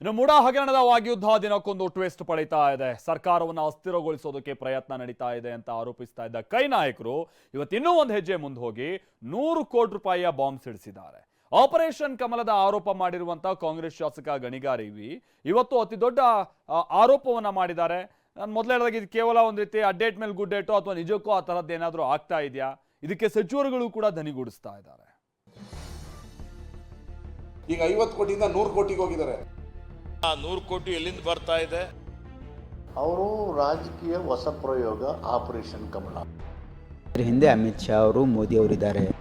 ಇನ್ನು ಮೂಡ ಹಗರಣದ ವಾಗ್ಯುದ್ಧ ದಿನಕ್ಕೊಂದು ಟ್ವಿಸ್ಟ್ ಪಡೀತಾ ಇದೆ. ಸರ್ಕಾರವನ್ನು ಅಸ್ಥಿರಗೊಳಿಸೋದಕ್ಕೆ ಪ್ರಯತ್ನ ನಡೀತಾ ಇದೆ ಅಂತ ಆರೋಪಿಸ್ತಾ ಇದ್ದ ಕೈ ನಾಯಕರು ಇವತ್ತಿನ್ನೂ ಒಂದು ಹೆಜ್ಜೆ ಮುಂದೆ ಹೋಗಿ ನೂರು ಕೋಟಿ ರೂಪಾಯಿಯ ಬಾಂಬ್ ಸಿಡಿಸಿದ್ದಾರೆ ಆಪರೇಷನ್ ಕಮಲದ ಆರೋಪ ಮಾಡಿರುವಂತಹ ಕಾಂಗ್ರೆಸ್ ಶಾಸಕ ಗಣಿಗಾರಿ ವಿ ಇವತ್ತು ಅತಿ ದೊಡ್ಡ ಆರೋಪವನ್ನ ಮಾಡಿದ್ದಾರೆ. ನಾನು ಮೊದಲು ಹೇಳಿದಾಗ ಇದು ಕೇವಲ ಒಂದು ರೀತಿ ಅಡ್ಡೇಟ್ ಮೇಲೆ ಗುಡ್ಡೇಟು ಅಥವಾ ನಿಜಕ್ಕೂ ಆ ಥರದ್ದು ಏನಾದರೂ ಆಗ್ತಾ ಇದೆಯಾ? ಇದಕ್ಕೆ ಸಚಿವರುಗಳು ಕೂಡ ಧನಿಗೂಡಿಸ್ತಾ ಇದ್ದಾರೆ. ಈಗ ಐವತ್ತು ಕೋಟಿಯಿಂದ ನೂರು ಕೋಟಿಗೆ ಹೋಗಿದ್ದಾರೆ. ಆ ನೂರು ಕೋಟಿ ಎಲ್ಲಿಂದ ಬರ್ತಾ ಇದೆ? ಅವರು ರಾಜಕೀಯ ಹೊಸ ಪ್ರಯೋಗ ಆಪರೇಷನ್ ಕಮಲ. ಇದ್ರ ಹಿಂದೆ ಅಮಿತ್ ಶಾ ಅವರು ಮೋದಿ ಅವರಿದ್ದಾರೆ.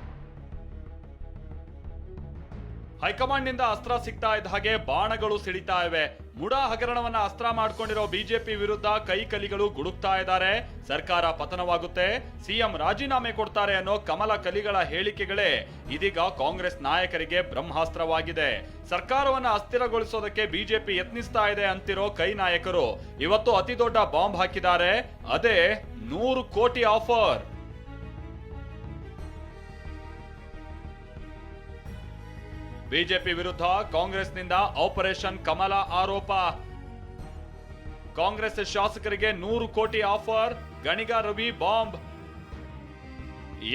ನಿಂದ ಅಸ್ತ್ರ ಸಿಗ್ತಾ ಇದ್ದ ಹಾಗೆ ಬಾಣಗಳು ಸಿಡಿತಾ ಇವೆ. ಮುಡಾ ಹಗರಣವನ್ನ ಅಸ್ತ್ರ ಮಾಡ್ಕೊಂಡಿರೋ ಬಿಜೆಪಿ ವಿರುದ್ಧ ಕೈ ಕಲಿಗಳು ಗುಡುಕ್ತಾ ಇದ್ದಾರೆ. ಸರ್ಕಾರ ಪತನವಾಗುತ್ತೆ. ಸಿಎಂ ರಾಜೀನಾಮೆ ಕೊಡ್ತಾರೆ ಅನ್ನೋ ಕಮಲ ಕಲಿಗಳ ಹೇಳಿಕೆಗಳೇ ಇದೀಗ ಕಾಂಗ್ರೆಸ್ ನಾಯಕರಿಗೆ ಬ್ರಹ್ಮಾಸ್ತ್ರವಾಗಿದೆ. ಸರ್ಕಾರವನ್ನ ಅಸ್ಥಿರಗೊಳಿಸೋದಕ್ಕೆ ಬಿಜೆಪಿ ಯತ್ನಿಸ್ತಾ ಇದೆ ಅಂತಿರೋ ಕೈ ನಾಯಕರು. ಇವತ್ತು ಅತಿ ದೊಡ್ಡ ಬಾಂಬ್ ಹಾಕಿದ್ದಾರೆ. ಅದೇ ನೂರು ಕೋಟಿ ಆಫರ್. ಬಿಜೆಪಿ ವಿರುದ್ಧ ಕಾಂಗ್ರೆಸ್ನಿಂದ ಆಪರೇಷನ್ ಕಮಲ ಆರೋಪ. ಕಾಂಗ್ರೆಸ್ ಶಾಸಕರಿಗೆ ನೂರು ಕೋಟಿ offer, Ganiga Ravi bomb.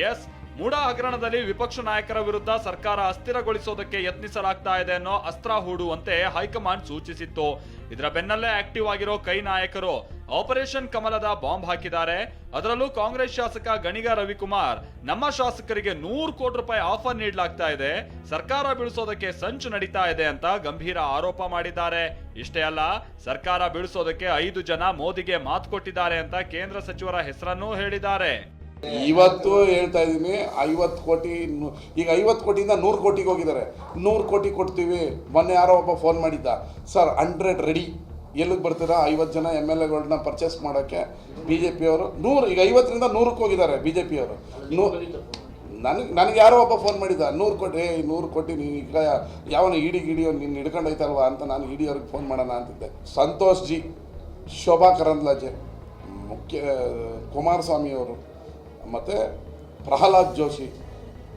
Yes, MUDA ಹಗರಣದಲ್ಲಿ ವಿಪಕ್ಷ ನಾಯಕರ ವಿರುದ್ಧ ಸರ್ಕಾರ ಅಸ್ಥಿರಗೊಳಿಸೋದಕ್ಕೆ ಯತ್ನಿಸಲಾಗ್ತಾ ಇದೆ ಅನ್ನೋ ಅಸ್ತ್ರ ಹೂಡುವಂತೆ ಹೈಕಮಾಂಡ್ ಸೂಚಿಸಿತ್ತು. ಇದರ ಬೆನ್ನಲ್ಲೇ ಆಕ್ಟಿವ್ ಆಗಿರೋ ಕೈ ನಾಯಕರು ಆಪರೇಷನ್ ಕಮಲದ ಬಾಂಬ್ ಹಾಕಿದ್ದಾರೆ. ಅದರಲ್ಲೂ ಕಾಂಗ್ರೆಸ್ ಶಾಸಕ ಗಣಿಗ ರವಿಕುಮಾರ್, ನಮ್ಮ ಶಾಸಕರಿಗೆ ನೂರು ಕೋಟಿ ರೂಪಾಯಿ ಆಫರ್ ನೀಡಲಾಗ್ತಾ ಇದೆ. ಸರ್ಕಾರ ಬೀಳಿಸೋದಕ್ಕೆ ಸಂಚು ನಡೀತಾ ಇದೆ ಅಂತ ಗಂಭೀರ ಆರೋಪ ಮಾಡಿದ್ದಾರೆ. ಇಷ್ಟೇ ಅಲ್ಲ, ಸರ್ಕಾರ ಬೀಳಿಸೋದಕ್ಕೆ ಐದು ಜನ ಮೋದಿಗೆ ಮಾತು ಕೊಟ್ಟಿದ್ದಾರೆ ಅಂತ ಕೇಂದ್ರ ಸಚಿವರ ಹೆಸರನ್ನೂ ಹೇಳಿದ್ದಾರೆ. ಇವತ್ತು ಹೇಳ್ತಾ ಇದ್ದೀನಿ, ಐವತ್ತು ಕೋಟಿ ಈಗ ಐವತ್ತು ಕೋಟಿಯಿಂದ ನೂರು ಕೋಟಿಗೆ ಹೋಗಿದ್ದಾರೆ. ನೂರು ಕೋಟಿ ಕೊಡ್ತೀವಿ, ಮೊನ್ನೆ ಯಾರೋ ಒಬ್ಬ ಫೋನ್ ಮಾಡಿದ್ದ. ಸರ್ ಹಂಡ್ರೆಡ್ ರೆಡಿ ಎಲ್ಲಿಗೆ ಬರ್ತೀರಾ? ಐವತ್ತು ಜನ ಎಂ ಎಲ್ ಎಗಳನ್ನ ಪರ್ಚೇಸ್ ಮಾಡೋಕ್ಕೆ ಬಿ ಜೆ ಪಿಯವರು ನೂರು, ಈಗ ಐವತ್ತರಿಂದ ನೂರಕ್ಕೆ ಹೋಗಿದ್ದಾರೆ ಬಿ ಜೆ ಪಿಯವರು ನೂ ನನಗೆ ನನಗೆ ಯಾರೋ ಒಬ್ಬ ಫೋನ್ ಮಾಡಿದ್ದ ನೂರು ಕೊಟ್ಟು ಏಯ್, ನೂರು ಕೊಟ್ಟು ನೀನು ಈಗ ಯಾವನ ಇಡಿ ಗಿಡಿಯೋ ನೀನು ಹಿಡ್ಕೊಂಡು ಐತಲ್ವಾ ಅಂತ ನಾನು ಇಡಿ ಅವ್ರಿಗೆ ಫೋನ್ ಮಾಡೋಣ ಅಂತಿದ್ದೆ. ಸಂತೋಷ್ ಜಿ, ಶೋಭಾ ಕರಂದ್ಲಾಜೆ, ಮುಖ್ಯ ಕುಮಾರಸ್ವಾಮಿ ಅವರು, ಮತ್ತು ಪ್ರಹ್ಲಾದ್ ಜೋಶಿ,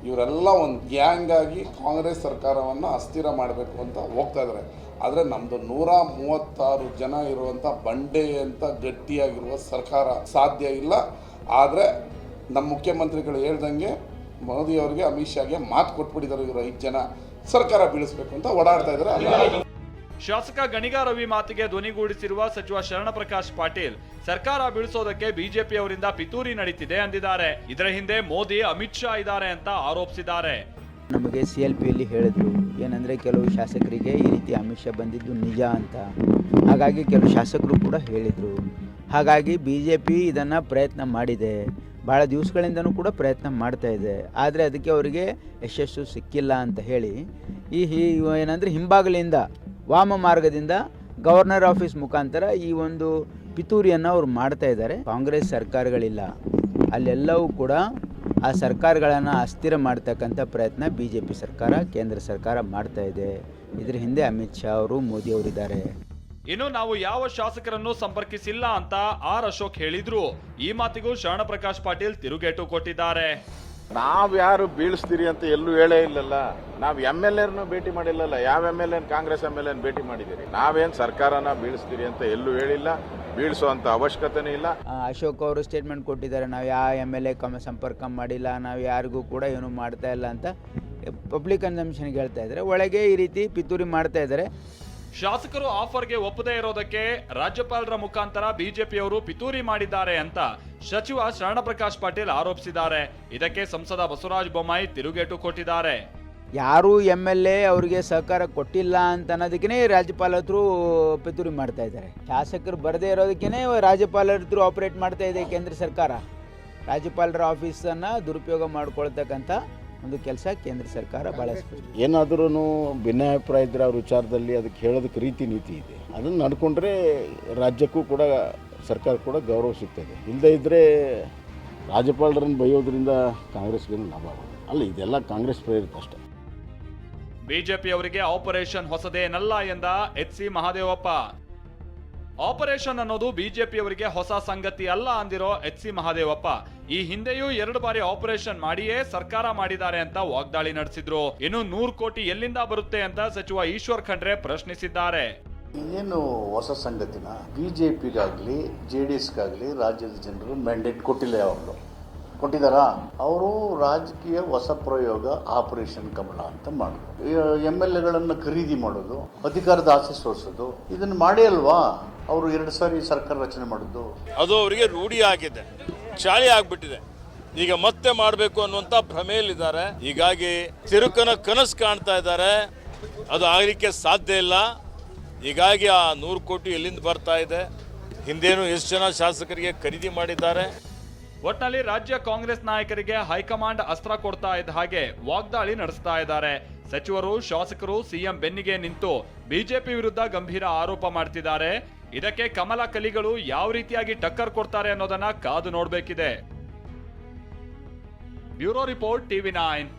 ಇವರೆಲ್ಲ ಒಂದು ಗ್ಯಾಂಗಾಗಿ ಕಾಂಗ್ರೆಸ್ ಸರ್ಕಾರವನ್ನು ಅಸ್ಥಿರ ಮಾಡಬೇಕು ಅಂತ ಹೋಗ್ತಾ ಇದ್ದಾರೆ ಆದರೆ ನಮ್ಮದು ನೂರ ಮೂವತ್ತಾರು ಜನ ಇರುವಂಥ ಬಂಡೆ ಅಂತ ಗಟ್ಟಿಯಾಗಿರುವ ಸರ್ಕಾರ ಸಾಧ್ಯ ಇಲ್ಲ. ಆದರೆ ನಮ್ಮ ಮುಖ್ಯಮಂತ್ರಿಗಳು ಹೇಳ್ದಂಗೆ ಮೋದಿ ಅವರಿಗೆ ಅಮಿತ್ ಶಾಗೆ ಮಾತು ಕೊಟ್ಬಿಟ್ಟಿದ್ದಾರೆ ಇವರು ಐದು ಜನ. ಸರ್ಕಾರ ಬೀಳಿಸ್ಬೇಕು ಅಂತ ಓಡಾಡ್ತಾ ಇದ್ದಾರೆ. ಶಾಸಕ ಗಣಿಗ ರವಿ ಮಾತಿಗೆ ಧ್ವನಿಗೂಡಿಸಿರುವ ಸಚಿವ ಶರಣಪ್ರಕಾಶ್ ಪಾಟೀಲ್, ಸರ್ಕಾರ ಬೀಳಿಸೋದಕ್ಕೆ ಬಿಜೆಪಿ ಅವರಿಂದ ಪಿತೂರಿ ನಡೀತಿದೆ ಅಂದಿದ್ದಾರೆ. ಇದರ ಹಿಂದೆ ಮೋದಿ, ಅಮಿತ್ ಶಾ ಇದ್ದಾರೆ ಅಂತ ಆರೋಪಿಸಿದ್ದಾರೆ. ನಮಗೆ ಸಿ ಎಲ್ ಪಿಯಲ್ಲಿ ಹೇಳಿದ್ರು, ಏನಂದರೆ ಕೆಲವು ಶಾಸಕರಿಗೆ ಈ ರೀತಿ ಆಮಿಷ ಬಂದಿದ್ದು ನಿಜ ಅಂತ. ಹಾಗಾಗಿ ಕೆಲವು ಶಾಸಕರು ಕೂಡ ಹೇಳಿದರು. ಹಾಗಾಗಿ ಬಿ ಜೆ ಪಿ ಇದನ್ನು ಪ್ರಯತ್ನ ಮಾಡಿದೆ. ಭಾಳ ದಿವಸಗಳಿಂದನೂ ಕೂಡ ಪ್ರಯತ್ನ ಮಾಡ್ತಾ ಇದೆ. ಆದರೆ ಅದಕ್ಕೆ ಅವರಿಗೆ ಯಶಸ್ಸು ಸಿಕ್ಕಿಲ್ಲ ಅಂತ ಹೇಳಿ, ಈ ಹಿ, ಏನಂದರೆ ಹಿಂಬಾಗಲಿಂದ, ವಾಮ ಮಾರ್ಗದಿಂದ ಗವರ್ನರ್ ಆಫೀಸ್ ಮುಖಾಂತರ ಈ ಒಂದು ಪಿತೂರಿಯನ್ನು ಅವರು ಮಾಡ್ತಾ ಇದ್ದಾರೆ. ಕಾಂಗ್ರೆಸ್ ಸರ್ಕಾರಗಳಿಲ್ಲ. ಅಲ್ಲೆಲ್ಲವೂ ಕೂಡ ಆ ಸರ್ಕಾರಗಳನ್ನು ಅಸ್ಥಿರ ಮಾಡ್ತಕ್ಕಂಥ ಪ್ರಯತ್ನ ಬಿ ಜೆ ಪಿ ಸರ್ಕಾರ ಕೇಂದ್ರ ಸರ್ಕಾರ ಮಾಡ್ತಾ ಇದೆ. ಇದ್ರ ಹಿಂದೆ ಅಮಿತ್ ಶಾ ಅವರು ಮೋದಿ ಅವರಿದ್ದಾರೆ ಇನ್ನು ನಾವು ಯಾವ ಶಾಸಕರನ್ನು ಸಂಪರ್ಕಿಸಿಲ್ಲ ಅಂತ ಆರ್ ಅಶೋಕ್ ಹೇಳಿದ್ರು. ಈ ಮಾತಿಗೂ ಶರಣ ಪ್ರಕಾಶ್ ಪಾಟೀಲ್ ತಿರುಗೇಟು ಕೊಟ್ಟಿದ್ದಾರೆ. ನಾವ್ ಯಾರು ಬೀಳಿಸ್ತೀರಿ ಅಂತ ಎಲ್ಲೂ ಹೇಳೇ ಇಲ್ಲಲ್ಲ. ನಾವ್ ಎಂ ಎಲ್ ಎರ್ನು ಭೇಟಿ ಮಾಡಿಲ್ಲಲ್ಲ. ಯಾವ M L N Congress M L N ಭೇಟಿ ಮಾಡಿದಿರಿ ನಾವೇನ್ ಸರ್ಕಾರನ ಬೀಳಿಸ್ತೀರಿ ಅಂತ ಎಲ್ಲೂ ಹೇಳಿಲ್ಲ. ಬೀಳಿಸುವಂತ ಅವಶ್ಯಕತೆನೇ ಇಲ್ಲ. ಅಶೋಕ್ ಅವರು ಸ್ಟೇಟ್ಮೆಂಟ್ ಕೊಟ್ಟಿದ್ದಾರೆ ನಾವು ಯಾವ ಎಂ ಎಲ್ ಎ ಕಮ ಸಂಪರ್ಕ ಮಾಡಿಲ್ಲ ನಾವು ಯಾರಿಗೂ ಕೂಡ ಏನು ಮಾಡ್ತಾ ಇಲ್ಲ ಅಂತ ಪಬ್ಲಿಕ್ ಕನ್ಸಂಪ್ಷನ್ಗೆ ಹೇಳ್ತಾ ಇದ್ದಾರೆ. ಒಳಗೆ ಈ ರೀತಿ ಪಿತೂರಿ ಮಾಡ್ತಾ ಇದ್ದಾರೆ. ಶಾಸಕರು ಆಫರ್ಗೆ ಒಪ್ಪದೇ ಇರೋದಕ್ಕೆ ರಾಜ್ಯಪಾಲರ ಮುಖಾಂತರ ಬಿಜೆಪಿಯವರು ಪಿತೂರಿ ಮಾಡಿದ್ದಾರೆ ಅಂತ ಸಚಿವ ಶರಣಪ್ರಕಾಶ್ ಪಾಟೀಲ್ ಆರೋಪಿಸಿದ್ದಾರೆ. ಇದಕ್ಕೆ ಸಂಸದ ಬಸವರಾಜ ಬೊಮ್ಮಾಯಿ ತಿರುಗೇಟು ಕೊಟ್ಟಿದ್ದಾರೆ. ಯಾರೂ ಎಂ ಎಲ್ ಎ ಅವರಿಗೆ ಸಹಕಾರ ಕೊಟ್ಟಿಲ್ಲ ಅಂತ ಅನ್ನೋದಕ್ಕೇ ರಾಜ್ಯಪಾಲರು ಪಿತೂರಿ ಮಾಡ್ತಾ ಇದ್ದಾರೆ. ಶಾಸಕರು ಬರದೇ ಇರೋದಕ್ಕೇ ರಾಜ್ಯಪಾಲರ ಆಪರೇಟ್ ಮಾಡ್ತಾ ಇದೆ ಕೇಂದ್ರ ಸರ್ಕಾರ. ರಾಜ್ಯಪಾಲರ ಆಫೀಸನ್ನು ದುರುಪಯೋಗ ಮಾಡ್ಕೊಳ್ತಕ್ಕಂಥ ಒಂದು ಕೆಲಸ ಕೇಂದ್ರ ಸರ್ಕಾರ ಭಾಳ ಏನಾದ್ರೂ ಭಿನ್ನಾಭಿಪ್ರಾಯ ಇದ್ದರೆ ಅವ್ರ ವಿಚಾರದಲ್ಲಿ ಅದಕ್ಕೆ ಹೇಳೋದಕ್ಕೆ ರೀತಿ ನೀತಿ ಇದೆ. ಅದನ್ನು ನಡ್ಕೊಂಡ್ರೆ ರಾಜ್ಯಕ್ಕೂ ಕೂಡ ಸರ್ಕಾರ ಕೂಡ ಗೌರವ ಸಿಗ್ತದೆ. ಇಲ್ಲದೇ ಇದ್ದರೆ ರಾಜ್ಯಪಾಲರನ್ನು ಬೈಯೋದ್ರಿಂದ ಕಾಂಗ್ರೆಸ್ಗೇನು ಲಾಭ ಆಗೋದು ಅಲ್ಲ, ಇದೆಲ್ಲ ಕಾಂಗ್ರೆಸ್ ಪ್ರೇರಿತ ಅಷ್ಟೇ. ಬಿಜೆಪಿಯವರಿಗೆ ಆಪರೇಷನ್ ಹೊಸದೇನಲ್ಲ ಎಂದ ಎಚ್ ಸಿ ಮಹಾದೇವಪ್ಪ. ಆಪರೇಷನ್ ಅನ್ನೋದು ಬಿಜೆಪಿಯವರಿಗೆ ಹೊಸ ಸಂಗತಿ ಅಲ್ಲ ಅಂದಿರೋ ಎಚ್ ಸಿ ಮಹಾದೇವಪ್ಪ. ಈ ಹಿಂದೆಯೂ ಎರಡು ಬಾರಿ ಆಪರೇಷನ್ ಮಾಡಿಯೇ ಸರ್ಕಾರ ಮಾಡಿದ್ದಾರೆ ಅಂತ ವಾಗ್ದಾಳಿ ನಡೆಸಿದ್ರು. ಇನ್ನು ನೂರು ಕೋಟಿ ಎಲ್ಲಿಂದ ಬರುತ್ತೆ ಅಂತ ಸಚಿವ ಈಶ್ವರ್ ಖಂಡ್ರೆ ಪ್ರಶ್ನಿಸಿದ್ದಾರೆ. ಏನು ಹೊಸ ಸಂಗತಿನ? ಬಿಜೆಪಿಗಾಗ್ಲಿ, ಜೆ ಡಿ ಎಸ್ಗಾಗಲಿ ರಾಜ್ಯದ ಜನರು ಮ್ಯಾಂಡೇಟ್ ಕೊಟ್ಟಿಲ್ಲ ಯಾವಾಗಲೂ. ಕೊಟ್ಟಿದ್ದಾರಾ ಅವರು ರಾಜಕೀಯ ಹೊಸ ಪ್ರಯೋಗ ಆಪರೇಷನ್ ಕಮಲ ಅಂತ ಮಾಡೋದು. ಎಂ ಎಲ್ ಎಗಳನ್ನು ಖರೀದಿ ಮಾಡೋದು, ಅಧಿಕಾರದ ಆಸೆ ಸೋರಿಸೋದು, ಇದನ್ನು ಮಾಡಿ ಅಲ್ವಾ? ಅವರು ಎರಡು ಸಾರಿ ಸರ್ಕಾರ ರಚನೆ ಮಾಡಿದ್ದು ಅದು ಅವರಿಗೆ ರೂಢಿ ಆಗಿದೆ, ಚಾಳಿ ಆಗ್ಬಿಟ್ಟಿದೆ. ಈಗ ಮತ್ತೆ ಮಾಡಬೇಕು ಅನ್ನುವಂಥ ಭ್ರಮೆಯಲ್ಲಿದ್ದಾರೆ. ಹೀಗಾಗಿ ತಿರುಕನ ಕನಸು ಕಾಣ್ತಾ ಇದ್ದಾರೆ. ಅದು ಆಗಲಿಕ್ಕೆ ಸಾಧ್ಯ ಇಲ್ಲ. ಹೀಗಾಗಿ ಆ ನೂರು ಕೋಟಿ ಎಲ್ಲಿಂದ ಬರ್ತಾ ಇದೆ? ಹಿಂದೇನು ಎಷ್ಟು ಜನ ಶಾಸಕರಿಗೆ ಖರೀದಿ ಮಾಡಿದ್ದಾರೆ? ಒಟ್ನಲ್ಲಿ ರಾಜ್ಯ ಕಾಂಗ್ರೆಸ್ ನಾಯಕರಿಗೆ ಹೈಕಮಾಂಡ್ ಅಸ್ತ್ರ ಕೊಡ್ತಾ ಇದ್ದ ಹಾಗೆ ವಾಗ್ದಾಳಿ ನಡೆಸ್ತಾ ಇದ್ದಾರೆ. ಸಚಿವರು, ಶಾಸಕರು, ಸಿಎಂ ಬೆನ್ನಿಗೆ ನಿಂತು ಬಿಜೆಪಿ ವಿರುದ್ಧ ಗಂಭೀರ ಆರೋಪ ಮಾಡ್ತಿದ್ದಾರೆ. ಇದಕ್ಕೆ ಕಮಲ ಕಲಿಗಳು ಯಾವ ರೀತಿಯಾಗಿ ಟಕ್ಕರ್ ಕೊಡ್ತಾರೆ ಅನ್ನೋದನ್ನ ಕಾದು ನೋಡಬೇಕಿದೆ. Bureau report, TV nine.